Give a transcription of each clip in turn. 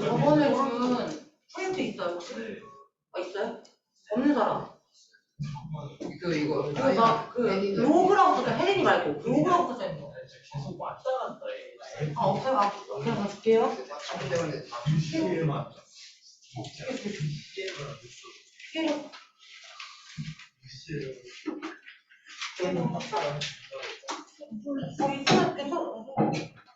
저번에 준 프린트 있어요, 혹시? 아, 있어요? 없는 사람. 이거 이거 그, 막, 그, 로그라고 써져, 혜린이 말고, 로그라고 써져 있는 거. 계속 왔다 갔다 해. 아, 없어요? 아, 그냥 가줄게요. 참 때문에 시에만 깨려. 어, 있어, 있어.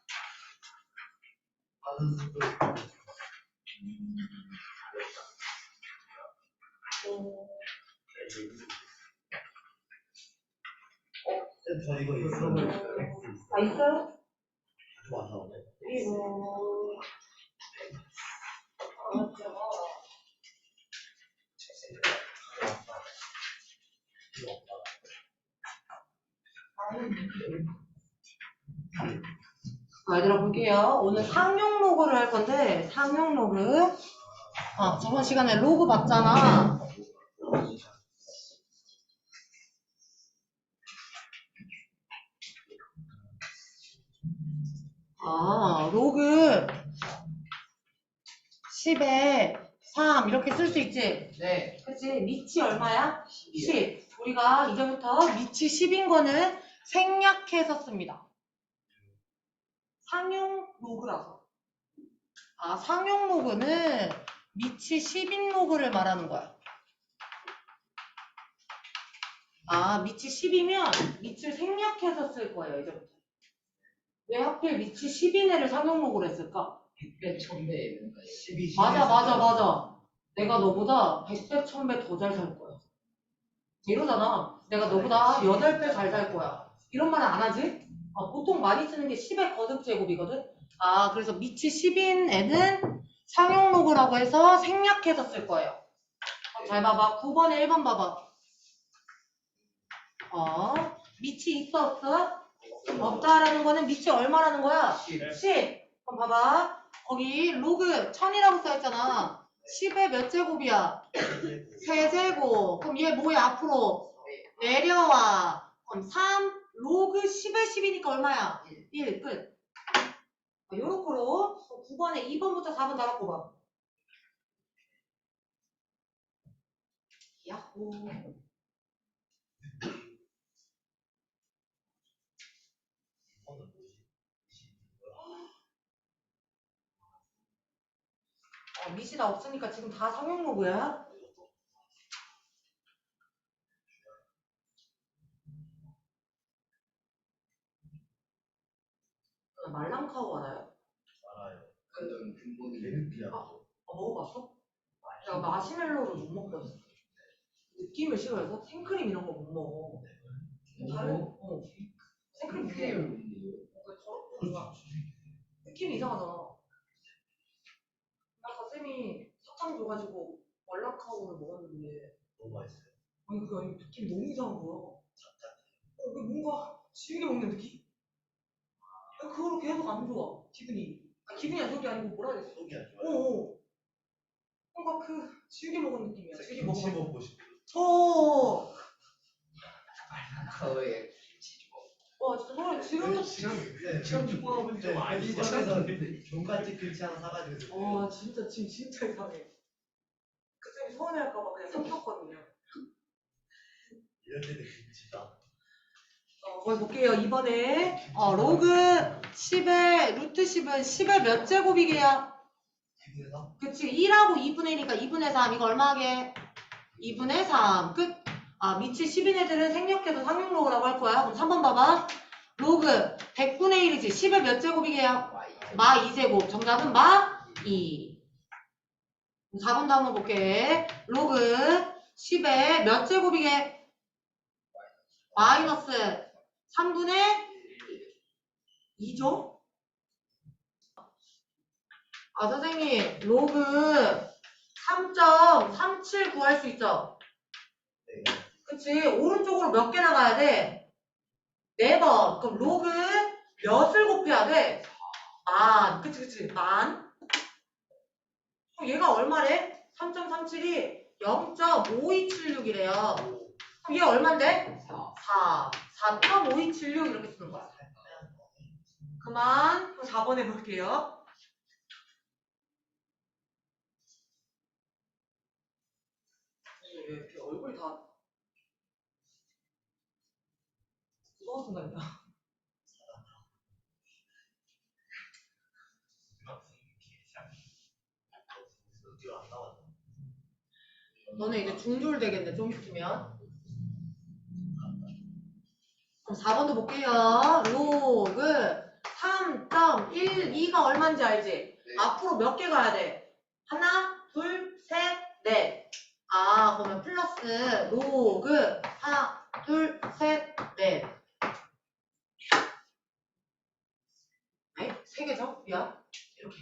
저 이거 있어. 아, 있어요? 와서. 그리고. 자, 얘들아 볼게요. 오늘 상용 로그를 할 건데, 상용 로그. 아, 저번 시간에 로그 봤잖아. 아, 로그 10에 3 이렇게 쓸 수 있지? 네 그치? 미치 얼마야? 10. 우리가 이제부터 미치 10인 거는 생략해서 씁니다. 상용 로그라서. 아, 상용 로그는 미치 10인 로그를 말하는 거야. 아, 미치 10이면 미치를 생략해서 쓸 거예요, 이제부터. 왜 하필 미치 10인 애를 상용 로그를 했을까? 100배 1000배 12 맞아, 맞아, 맞아. 내가 너보다 100배, 1000배 더 잘 살 거야. 이러잖아. 내가 너보다 8배 잘 살 거야. 이런 말은 안 하지? 아, 보통 많이 쓰는 게 10의 거듭 제곱이거든? 아, 그래서 미치 10인 애는 상용 로그라고 해서 생략해서 쓸 거예요. 어, 잘 봐봐. 9번에 1번 봐봐. 어, 미치 있어, 없어? 없다라는 거는 미치 얼마라는 거야? 10 10. 그럼 봐봐. 거기 로그 1000이라고 써있잖아. 10의 몇 제곱이야? 세제곱. 그럼 얘 뭐야 앞으로? 내려와. 그럼 3 로그 10의 10이니까 얼마야? 1. 끝. 요렇게로 9번에 2번부터 4번 다 바꿔봐. 야호. 어, 미시다 없으니까 지금 다 상용 로그야? 어, 말랑카오 알아요? 알아요. 완전 근본이 개는피야. 어, 먹어봤어? 내가 마시멜로를 못 먹거든. 느낌을 싫어해서 생크림 이런 거 못 먹어. 다른 어 생크림 못 먹어. 그러니까 느낌이 이상하잖아. 아까 쌤이 사탕 줘가지고 월라카오를 먹었는데 너무 맛있어요. 아니 그게 아니고 느낌이 너무 이상한 거야. 어, 그 뭔가 지우개 먹는 느낌? 아, 그거로 계속 안 좋아 기분이. 아, 기분이 안 좋은 게 아니고 뭐라 해야 되지? 속이 안 어, 좋아요. 어. 뭔가 그 지우개 먹은 느낌이야. 김치 먹은. 먹고 싶어. 어. 거의 김치 와 진짜 소리 지금도 지금 지금 죽어볼 때 편의점에서 종갓집 김치 하나 사가지고. 와 진짜 지금 진짜 이상해. 그 쌤이 서운해할까봐 그냥 삼켰거든요. 이럴 때는 김치다. 어, 거기 볼게요. 이번에 어, 로그 10의 루트 10은 10의 몇 제곱이게요? 그치 1하고 2분의 1이니까 2분의 3 이거 얼마 하게? 2분의 3 끝. 아 미치 10인 애들은 생략해서 상용 로그라고 할 거야. 그럼 3번 봐봐. 로그 100분의 1이지 10의 몇 제곱이게요? 마 2제곱. 정답은 마 2. 4번도 한번 볼게. 로그 10의 몇 제곱이게? 마이너스 3분의 2죠? 아, 선생님, 로그 3.37 구할 수 있죠? 네. 그치? 오른쪽으로 몇 개 나가야 돼? 네 번. 그럼 로그 몇을 곱해야 돼? 만. 그치, 그치. 만. 그럼 얘가 얼마래? 3.37이 0.5276이래요. 얘 얼만데? 4. 4.5276 이렇게 쓰는 거야. 그만. 그럼 4번 해볼게요. 왜 이렇게 얼굴이 다 무서운 나왔나? 너네 이제 중졸 되겠네, 좀 있으면. 그럼 4번도 볼게요. 로그 3.12가 얼마인지 알지? 네. 앞으로 몇 개 가야 돼? 하나, 둘, 셋, 넷. 아, 그러면 플러스 로그 하나, 둘, 셋, 넷. 아니, 세 개죠? 미안. 이렇게.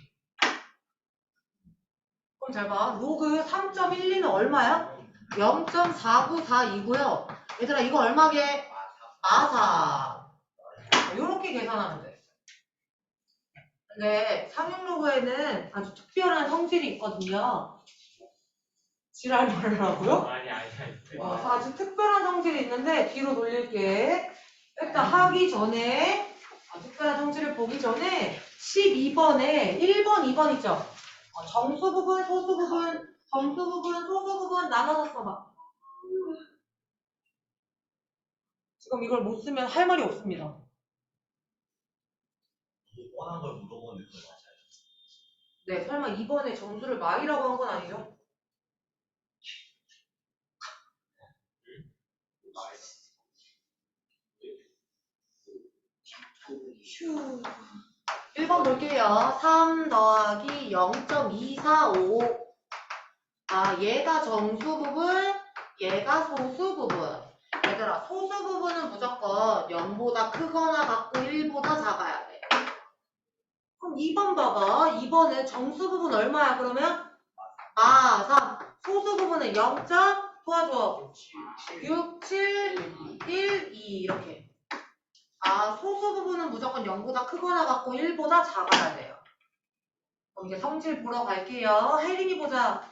그럼 잘 봐. 로그 3.12는 얼마야? 0.4942고요. 얘들아, 이거 얼마게? 마사. 이렇게 계산하면 돼. 근데 상용로그에는 아주 특별한 성질이 있거든요. 지랄 말을 하고요. 아니 아니 아니. 와, 아주 특별한 성질이 있는데 뒤로 돌릴게. 일단 하기 전에 아, 특별한 성질을 보기 전에 12번에 1번, 2번 있죠? 어, 정수 부분, 소수 부분, 정수 부분, 소수 부분 나눠서 써봐. 지금 이걸 못 쓰면 할 말이 없습니다. 뭐 뻔한 걸 물어보는데 그거 맞아요. 네, 설마 이번에 점수를 마이라고 한 건 아니죠? 휴. 1번 볼게요. 3 더하기 0.245. 아, 얘가 정수 부분, 얘가 소수 부분. 얘들아, 소수 부분은 무조건 0보다 크거나 같고 1보다 작아야 돼. 그럼 2번 봐봐. 2번은 정수 부분 얼마야, 그러면? 아, 3. 소수 부분은 0. 도와줘. 6, 7, 1, 2 이렇게. 아, 소수 부분은 무조건 0보다 크거나 같고 1보다 작아야 돼요. 그럼 이제 성질 보러 갈게요. 혜린이 보자.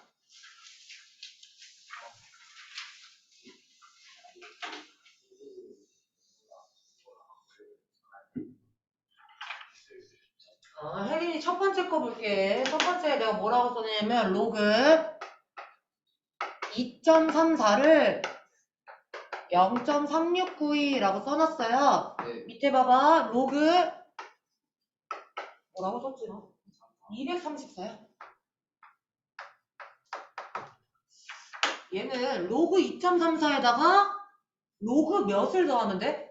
어, 혜린이 첫 번째 거 볼게. 첫 번째 내가 뭐라고 써냐면 로그 2.34를 0.3692라고 써놨어요. 네. 밑에 봐봐. 로그 뭐라고 썼지 너? 234야. 얘는 로그 2.34에다가 로그 몇을 더하면 돼?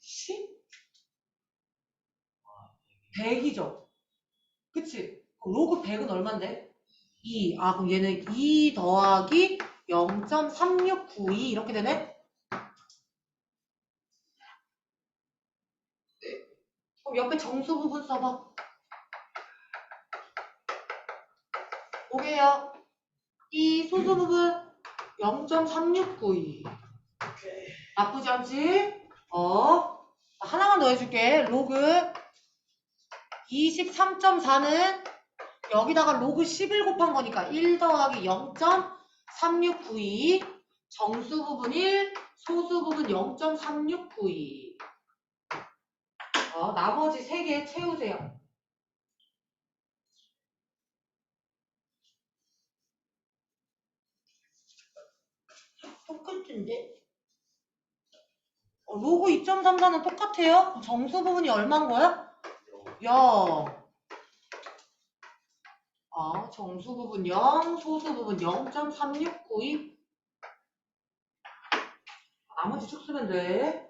10? 100이죠. 그치? 로그 100은 얼만데? 2. 아, 그럼 얘는 2 더하기 0.3692 이렇게 되네? 그럼 옆에 정수 부분 써봐. 보게요. 이 소수 부분 0.3692. 나쁘지 않지? 어. 하나만 더 해줄게. 로그 23.4는 여기다가 로그 11 곱한 거니까 1 더하기 0.3692. 정수 부분 1, 소수 부분 0.3692. 어, 나머지 세개 채우세요. 똑같은데? 어, 로그 2.34는 똑같아요? 정수 부분이 얼마인 거야? 0. 아, 정수 부분 0, 소수 부분 0.3692. 나머지 쭉 쓰면 돼.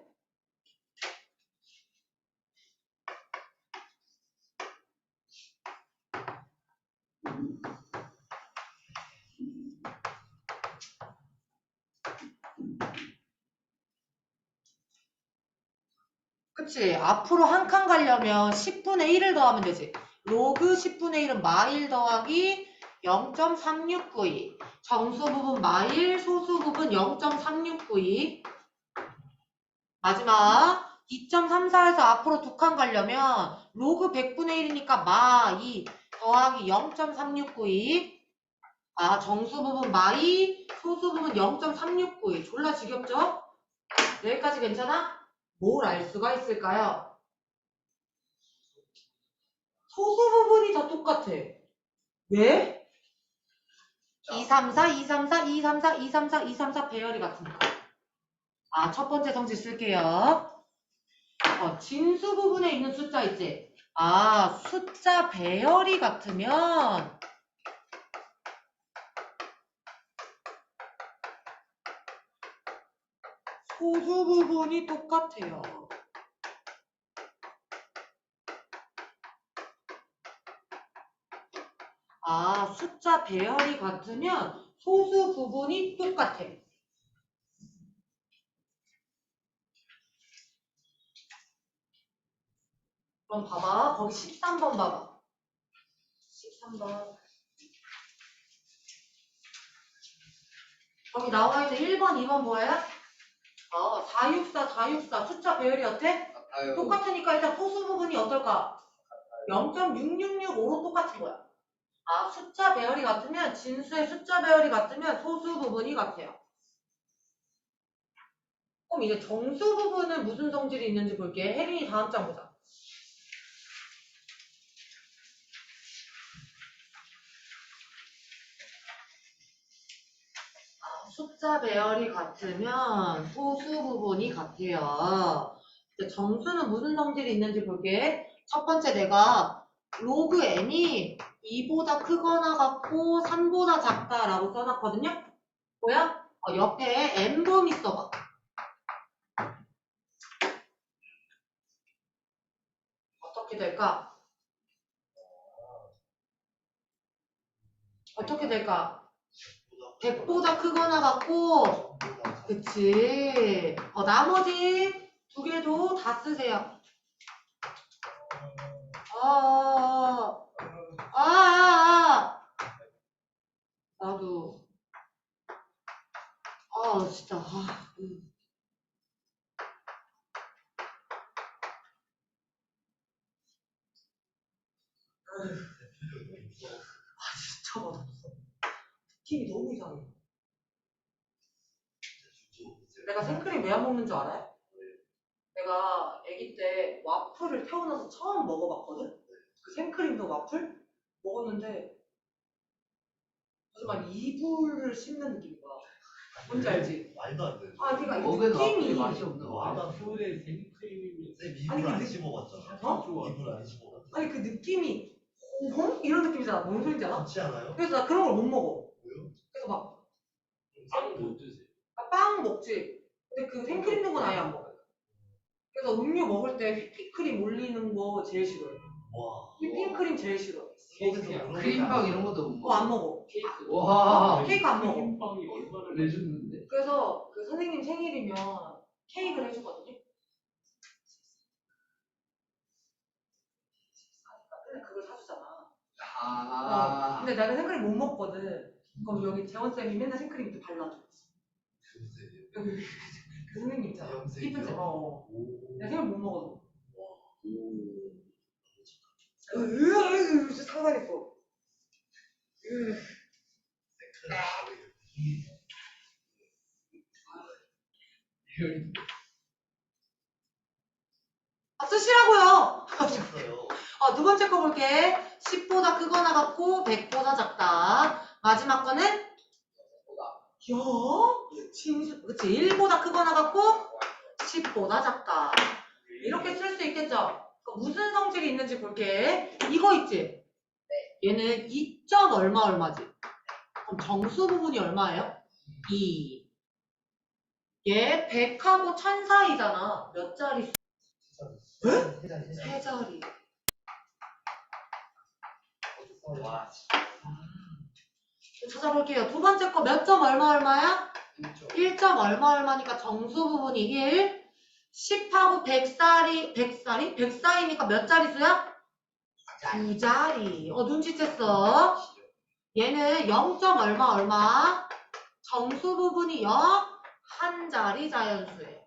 그치. 앞으로 한 칸 가려면 10분의 1을 더하면 되지. 로그 10분의 1은 마일 더하기 0.3692. 정수 부분 마일, 소수 부분 0.3692. 마지막 2.34에서 앞으로 두 칸 가려면 로그 100분의 1이니까 마2 더하기 0.3692. 아, 정수 부분 마이, 소수 부분 0.369. 졸라 지겹죠? 여기까지 괜찮아? 뭘 알 수가 있을까요? 소수 부분이 다 똑같아. 왜? 234, 234, 234, 234, 234 배열이 같으니까. 아, 첫 번째 성질 쓸게요. 어, 진수 부분에 있는 숫자 있지? 아, 숫자 배열이 같으면 소수 부분이 똑같아요. 아, 숫자 배열이 같으면 소수 부분이 똑같아. 그럼 봐봐. 거기 13번 봐봐. 13번. 거기 나와 있는 1번, 2번 뭐예요? 어, 464, 464 숫자 배열이 어때? 같아요. 똑같으니까 일단 소수 부분이 어떨까? 0.6665로 똑같은 거야. 아, 숫자 배열이 같으면, 진수의 숫자 배열이 같으면 소수 부분이 같아요. 그럼 이제 정수 부분은 무슨 성질이 있는지 볼게. 혜린이 다음 장 보자. 숫자 배열이 같으면 소수 부분이 같아요. 정수는 무슨 성질이 있는지 볼게. 첫 번째 내가 로그 n이 2보다 크거나 같고 3보다 작다라고 써놨거든요. 뭐야? 어, 옆에 n범위 써봐. 어떻게 될까? 어떻게 될까? 100보다 크거나 같고 그치. 어, 나머지 두 개도 다 쓰세요. 아, 아, 아, 아, 아. 나도. 아, 진짜. 아, 음. 아, 진짜 맛없 어. 느낌이 너무 이상해. 내가 생크림 왜 안 먹는 줄 알아요? 내가 아기 때 와플을 태어나서 처음 먹어봤거든? 그 생크림도 와플? 먹었는데 무슨 막 이불을 씹는 느낌인 거야. 뭔지 알지? 말도 안 돼. 아, 그러니까 이 먹은 느낌이 맛이 없는 거 와, 같아. 나 서울에 생크림이 쌤 아니, 이불 안 그- 씹어봤잖아. 어? 이불 안 씹어봤잖아. 아니 그 느낌이 어? 이런 느낌이잖아. 뭔 소리인지 알아? 좋지 않아요? 그래서 나 그런 걸 못 먹어. 막 빵못 드세요. 아, 빵 먹지. 근데 그 생크림 든건 아예 안 먹어. 그래서 음료 먹을 때 휘핑크림 올리는 거 제일 싫어해. 와. 휘핑크림 제일 싫어. 케이크야. 크림빵 이런 것도 못 그거 안 먹어. 먹어. 케이크. 와. 케이크 안 먹어. 크림빵이 얼마나 내줬는데. 그래서 그 선생님 생일이면 케이크를 해주거든요. 근데 그걸 사주잖아. 아. 근데 나는 생크림 못 먹거든. 그럼 여기 재원쌤이 맨날 생크림 이렇게 발라줘. 여기 그 선생님 있잖아. 염색이요? 색. 어. 오. 내가 생일 못 먹어도. 오. 으으으 진짜 상상했어. 으. 아, 쓰시라고요. 했 어, 두 번째 거 볼게. 10보다 크거나 같고 100보다 작다. 마지막 거는 야, 진수, 그치? 1보다 크거나 같고 10보다 작다. 이렇게 쓸 수 있겠죠? 그럼 무슨 성질이 있는지 볼게. 이거 있지? 얘는 2점 얼마 얼마지? 그럼 정수 부분이 얼마예요? 2. 얘 100하고 1000 사이잖아. 몇 자리? 수? 잔. 세 자리. 와. 찾아볼게요. 두 번째 거 몇 점 얼마 얼마야? 그렇죠. 1점 얼마 얼마니까 정수 부분이 1. 10하고 100살이, 100살이? 100사이니까 몇 자릿수야? 두 자리. 어, 눈치챘어. 얘는 0점 얼마 얼마? 정수 부분이 0, 한 자리 자연수예요.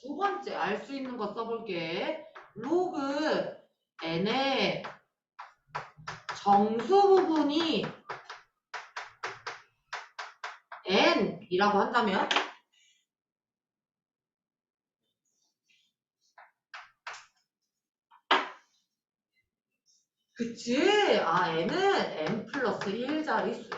두 번째 알 수 있는 거 써볼게. 로그 n의 정수 부분이 n이라고 한다면 그치? 아, n은 n 플러스 1자 리수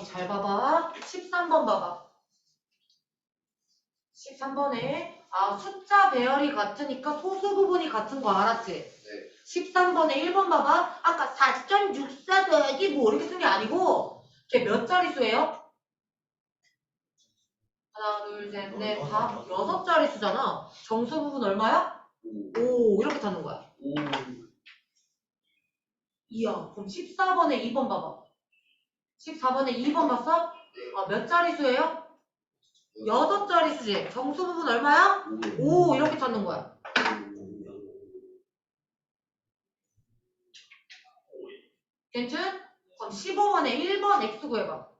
그럼 잘 봐봐. 13번 봐봐. 13번에 아 숫자 배열이 같으니까 소수 부분이 같은 거 알았지? 네. 13번에 1번 봐봐. 아까 4.64 더하기 뭐 이렇게 쓴 게 아니고 걔 몇 자릿수예요? 하나, 둘, 셋, 넷, 다 여섯 자릿수잖아. 정수 부분 얼마야? 오. 오 이렇게 타는 거야. 오. 이야. 그럼 14번에 2번 봐봐. 14번에 2번 봤어? 네. 아, 몇 자릿수예요? 여섯 자릿수지. 정수 부분 얼마야? 오. 오 이렇게 찾는 거야. 괜찮? 그럼 15번에 1번 x 구해봐.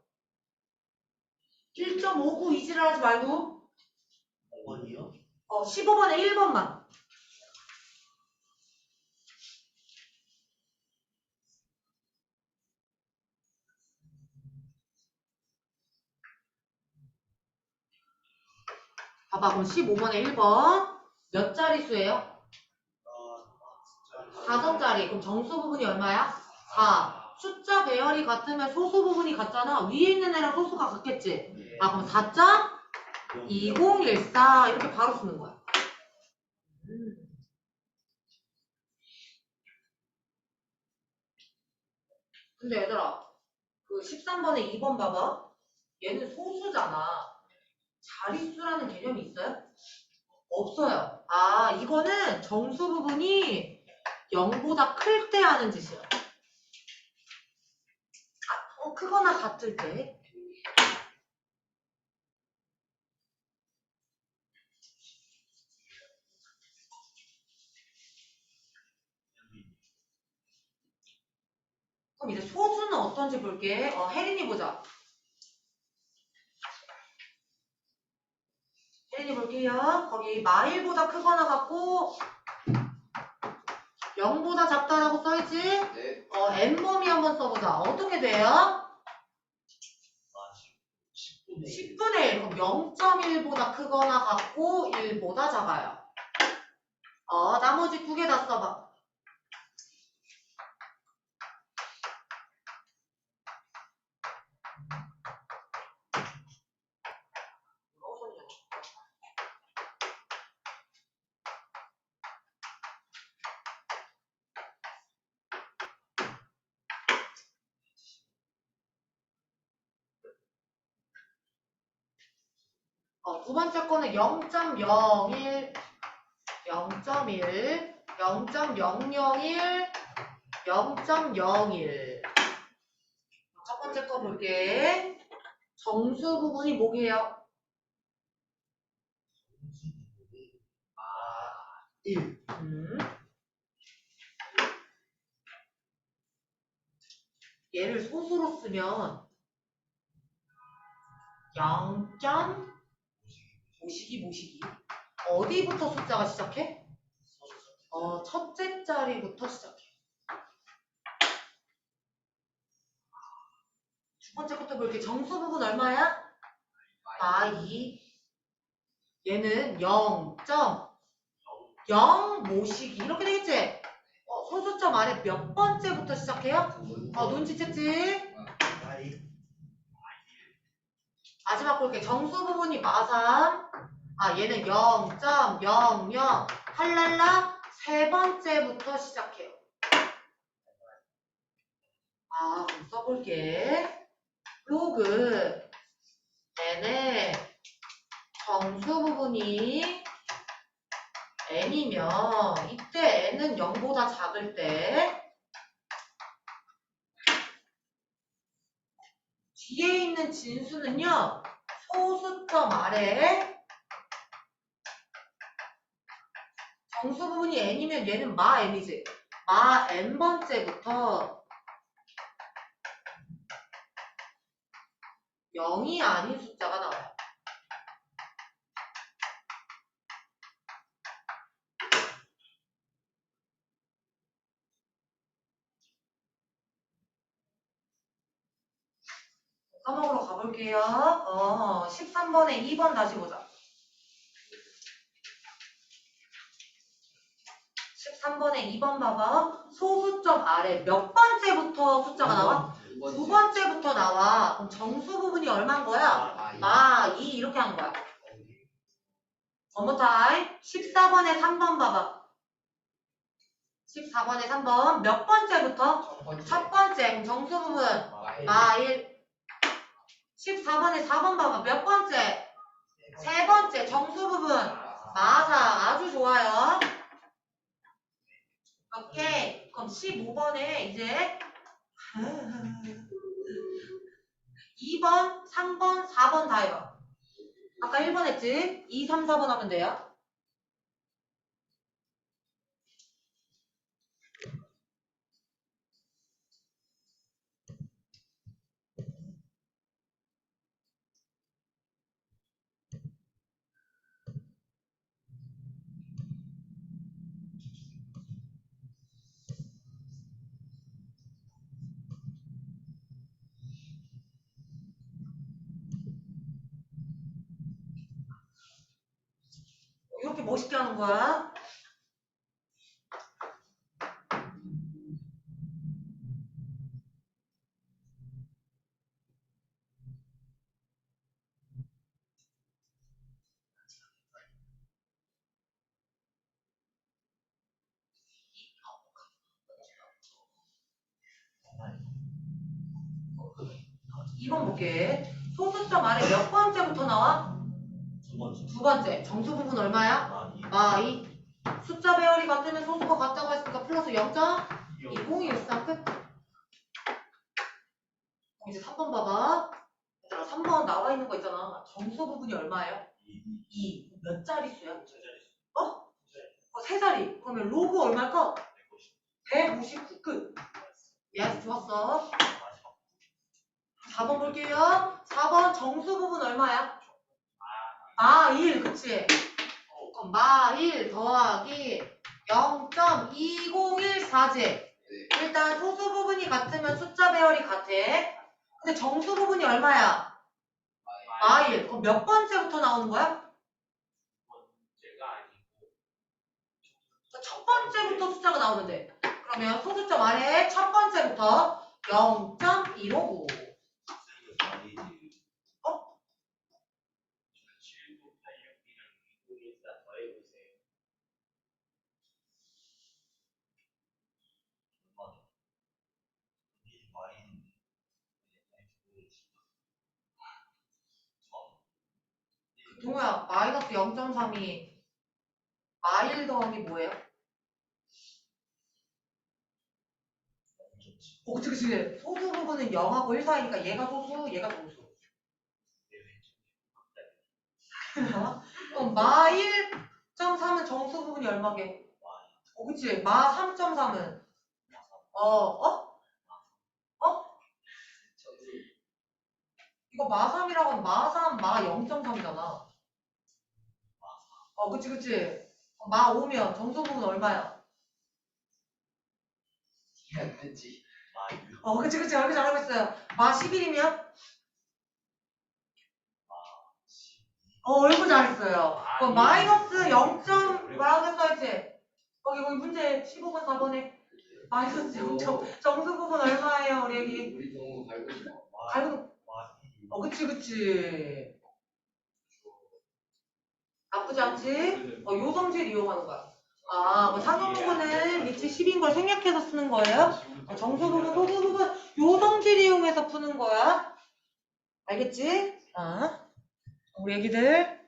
1.59 이지를 하지 말고 5번이요? 어 15번에 1번만. 봐봐 그럼 15번에 1번 몇 자릿수예요? 아, 진짜. 다섯 자리. 그럼 정수 부분이 얼마야? 4. 숫자 배열이 같으면 소수 부분이 같잖아. 위에 있는 애랑 소수가 같겠지? 네. 아, 그럼 4.2014 이렇게 바로 쓰는 거야. 음. 근데 얘들아, 그 13번에 2번 봐봐. 얘는 소수잖아. 자릿수라는 개념이 있어요? 없어요. 아, 이거는 정수 부분이 0보다 클 때 하는 짓이야. 아, 어, 크거나 같을 때. 그럼 이제 소수는 어떤지 볼게. 어, 혜린이 보자. 혜린이 볼게요. 거기 마일보다 크거나 같고 0보다 작다라고 써있지? 네. 어, n범위 한번 써보자. 어떻게 돼요? 10분의 10분의 1. 그럼 0.1보다 크거나 같고 1보다 작아요. 어, 나머지 두 개 다 써봐. 어, 두 번째 거는 0.01, 0.1, 0.001, 0.01. 첫 번째 거 볼게. 정수 부분이 뭐게요? 아, 1. 음. 얘를 소수로 쓰면 0. 모시기 모시기 어디부터 숫자가 시작해? 어 첫째 자리부터 시작해 두 번째 것도 볼게 정수 부분 얼마야? 마이 얘는 0.0 모시기 이렇게 되겠지? 어, 소수점 아래 몇 번째부터 시작해요? 어 눈치챘지? 나이. 마지막 볼게 정수 부분이 마삼. 아 얘는 0.00 할랄라 세 번째부터 시작해요. 아 써볼게. 로그. N의 정수 부분이 n이면 이때 n은 0보다 작을 때 뒤에 있는 진수는요, 소수점 아래 정수 부분이 n이면 얘는 마 n이지. 마 n번째부터 0이 아닌 숫자가 나와요. 볼게요. 어, 13번에 2번 다시 보자. 13번에 2번 봐봐. 소수점 아래 몇 번째부터 숫자가 나와? 두 번째부터 나와. 그럼 정수 부분이 얼마인 거야? 아, 아, 2. 아, 이렇게 한 거야. 어머타임 14번에 3번 봐봐. 14번에 3번. 몇 번째부터? 첫 번째. 첫 번째. 정수 부분. 아, 1. 14번에 4번 봐봐. 몇 번째? 세 번째 정수 부분 마사 아주 좋아요. 오케이. 그럼 15번에 이제 2번, 3번, 4번 다 해봐. 아까 1번 했지? 2, 3, 4번 하면 돼요. 멋있게 하는 거야. 이번 볼게. 소수점 아래 몇 번째부터 나와? 두 번째. 두 번째. 정수 부분 얼마야? 아, 이 숫자 배열이 같으면 소수가 같다고 했으니까 플러스 0.20이었어. 끝. 그럼 이제 3번 봐봐. 얘들아, 3번 나와 있는 거 있잖아. 정수 부분이 얼마예요? 2. 몇 자릿수야? 어, 세 자리. 그러면 로그 얼마일까? 159 끝. 예스, 좋았어. 4번 볼게요. 4번 정수 부분 얼마야? 마 1, 그치? 그럼 마1 더하기 0.2014제. 일단 소수 부분이 같으면 숫자 배열이 같아. 근데 정수 부분이 얼마야? 마 1. 그럼 몇 번째부터 나오는 거야? 아니고 첫 번째부터 숫자가 나오면 돼. 그러면 소수점 아래 첫 번째부터 0.159. 어? 7986이랑 2014 더해보세요. 동호야, 마이너스 0.3이 마1 더하기 뭐예요? 어, 그치, 그치. 소수 부분은 0하고 1 사이니까 얘가 소수, 얘가 동수. 그럼 마 1.3은 정수 부분이 얼마게? 어, 그치. 마 3.3은? 어, 어? 이거 마 3이라고 하면 마 3, 마 0.3이잖아. 어, 그치, 그치. 어, 마 5면 정수 부분 얼마야? 어, 그치, 그치. 이렇게 잘하고 있어요. 마 11이면? 어, 얼굴 잘했어요. 그럼 마이너스 0. 뭐라고 써있지? 거기, 거기 문제 15번, 4번에. 마이너스 0. 정수 부분 얼마예요, 우리 애기? 우리 동무 갈고 싶어. 어, 그치, 그치. 나쁘지 않지? 어, 요 성질 이용하는 거야. 아, 뭐 상용 부분은 밑이 10인 걸 생략해서 쓰는 거예요? 어, 정수 부분, 소수 부분, 요 성질 이용해서 푸는 거야. 알겠지? 아, 우리 애기들